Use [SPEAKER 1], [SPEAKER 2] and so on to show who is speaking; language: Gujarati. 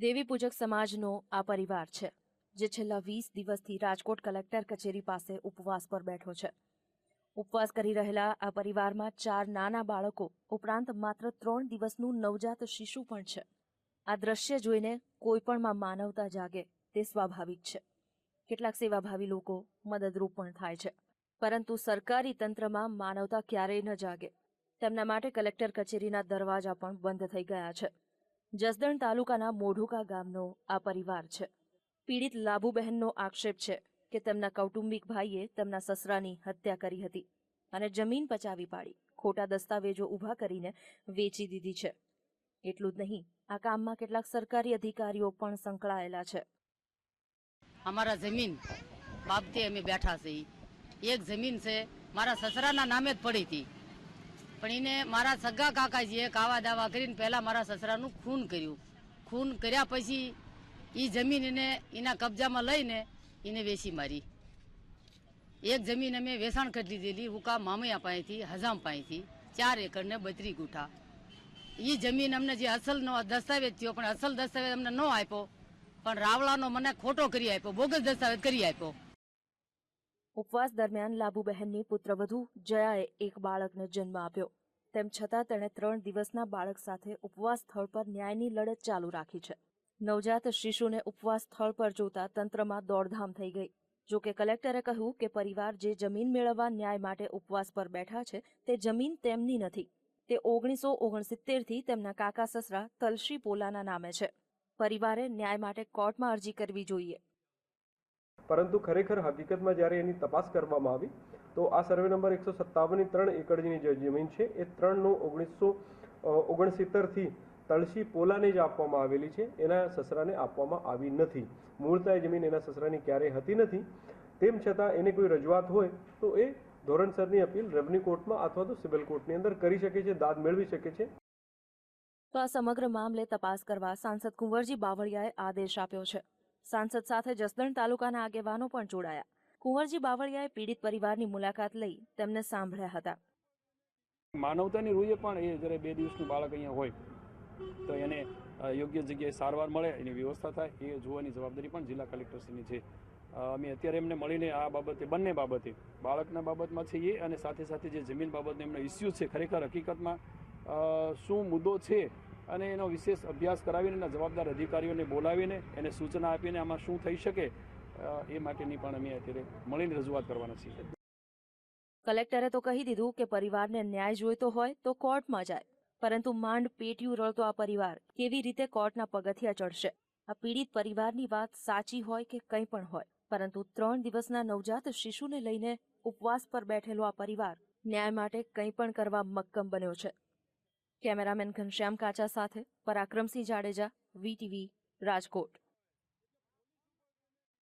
[SPEAKER 1] દેવી પૂજક સમાજનો આ પરિવાર છે, જે છેલ્લા વીસ દિવસથી રાજકોટ કલેક્ટર કચેરી પાસે ઉપવાસ પર બેઠો છે. ઉપવાસ કરી રહેલા આ પરિવારમાં ચાર નાના બાળકો, ઉપરાંત માત્ર ત્રણ દિવસનું નવજાત શિશુ પણ છે. આ દ્રશ્ય જોઈને કોઈપણમાં માનવતા જાગે તે સ્વાભાવિક છે. કેટલાક સેવાભાવી લોકો મદદરૂપ પણ થાય છે. પરંતુ સરકારી તંત્રમાં માનવતા ક્યારેય ન જાગે. તેમના માટે કલેક્ટર કચેરીના દરવાજા પણ બંધ થઈ ગયા છે. જસદણ તાલુકાના મોઢુકા ગામનો આ પરિવાર છે. પીડિત લાભુબહેનનો આક્ષેપ છે કે તેમના કૌટુંબિક ભાઈએ તેમના સસરાની હત્યા કરી હતી અને જમીન પચાવી પાડી, ખોટા દસ્તાવેજો ઊભા કરીને વેચી દીધી છે. એટલું જ નહીં, આ કામમાં કેટલાક સરકારી અધિકારીઓ પણ સંકળાયેલા છે.
[SPEAKER 2] અમારા જમીન બાબતે અમે બેઠા છીએ. એક જમીન છે, મારા સસરાના નામે જ પડી હતી. પણ એને મારા સગા કાકાજીએ કાવા દાવા કરીને પહેલાં મારા સસરાનું ખૂન કર્યું. ખૂન કર્યા પછી એ જમીન એને એના કબજામાં લઈને એને વેચી મારી. એક જમીન અમે વેચાણ કરી લીધેલી હુકા મામૈયા પાસેથી, હજામ પાસેથી, ચાર એકરને બત્રી ગુઠા. એ જમીન અમને જે અસલનો દસ્તાવેજ થયો, પણ અસલ દસ્તાવેજ અમને ન આપ્યો. પણ રાવળાનો મને ખોટો કરી આપ્યો, બોગસ દસ્તાવેજ કરી આપ્યો.
[SPEAKER 1] ઉપવાસ દરમિયાન લાભુબહેનની પુત્રવધુ જયાએ એક બાળકને જન્મ આપ્યો. તેમ છતાં તેણે ત્રણ દિવસના બાળક સાથે ઉપવાસ સ્થળ પર ન્યાયની લડત ચાલુ રાખી છે. નવજાત શિશુને ઉપવાસ સ્થળ પર જોતા તંત્રમાં દોડધામ થઈ ગઈ. જો કે કલેક્ટરે કહ્યું કે પરિવાર જે જમીન મેળવવા ન્યાય માટે ઉપવાસ પર બેઠા છે, તે જમીન તેમની નથી. તે ઓગણીસો ઓગણસિત્તેરથી તેમના કાકા સસરા તલશી પોલાના નામે છે. પરિવારે ન્યાય માટે કોર્ટમાં અરજી કરવી જોઈએ.
[SPEAKER 3] પરંતુ ખરેખર હકીકતમાં જ્યારે એની તપાસ કરવામાં આવી, તો આ સર્વે નંબર એકસો સત્તાવનની ત્રણ એકડની જે જમીન છે, એ ત્રણનું ઓગણીસો ઓગણસિત્તેરથી તળસી પોલાને જ આપવામાં આવેલી છે. એના સસરાને આપવામાં આવી નથી. મૂળતા એ જમીન એના સસરાની ક્યારેય હતી નથી. તેમ છતાં એને કોઈ રજૂઆત હોય, તો એ ધોરણસરની અપીલ રેવન્યુ કોર્ટમાં અથવા તો સિવિલ કોર્ટની અંદર કરી શકે છે, દાદ મેળવી શકે છે.
[SPEAKER 1] તો આ સમગ્ર મામલે તપાસ કરવા સાંસદ કુંવરજી બાવળિયાએ આદેશ આપ્યો છે. સાંસદ સાથે જસદણ તાલુકાના આગેવાનો પણ જોડાયા. કુંવરજી બાવળિયાએ પીડિત પરિવારની મુલાકાત લઈ તેમને સાંભળ્યા હતા.
[SPEAKER 4] માનવતાની રૂએ પણ એ જ્યારે બે દિવસનું બાળક અહીંયા હોય, તો એને યોગ્ય જગ્યાએ સારવાર મળે, એની વ્યવસ્થા થાય, એ જોવાની જવાબદારી પણ જિલ્લા કલેક્ટરશ્રીની છે. અમે અત્યારે એમને મળીને આ બાબતે, બંને બાબતે, બાળકના બાબતમાં છે એ અને સાથે સાથે જે જમીન બાબતનો એમનો ઇસ્યુ છે, ખરેખર હકીકતમાં શું મુદ્દો છે અને એનો વિશેષ અભ્યાસ કરાવીને એના જવાબદાર અધિકારીઓને બોલાવીને એને સૂચના આપીને આમાં શું થઈ શકે એ માટેની પણ અમે અત્યારે મળીને રજૂઆત કરવાના છીએ.
[SPEAKER 1] કલેક્ટરે તો કહી દીધું કે પરિવારને ન્યાય જોઈતો હોય તો કોર્ટમાં જાય, પરંતુ માંડ પેટ્યું રળતો આ પરિવાર કેવી રીતે કોર્ટના પગથિયા ચડશે? આ પીડિત પરિવારની વાત સાચી હોય કે કંઈ પણ હોય, પરંતુ ત્રણ દિવસના નવજાત શિશુને લઈને ઉપવાસ પર બેઠેલો આ પરિવાર ન્યાય માટે કંઈ પણ કરવા મક્કમ બન્યો છે. કેમેરામેન ઘનશ્યામ કાચા સાથે પરાક્રમસિંહ જાડેજા વીટીવી રાજકોટ.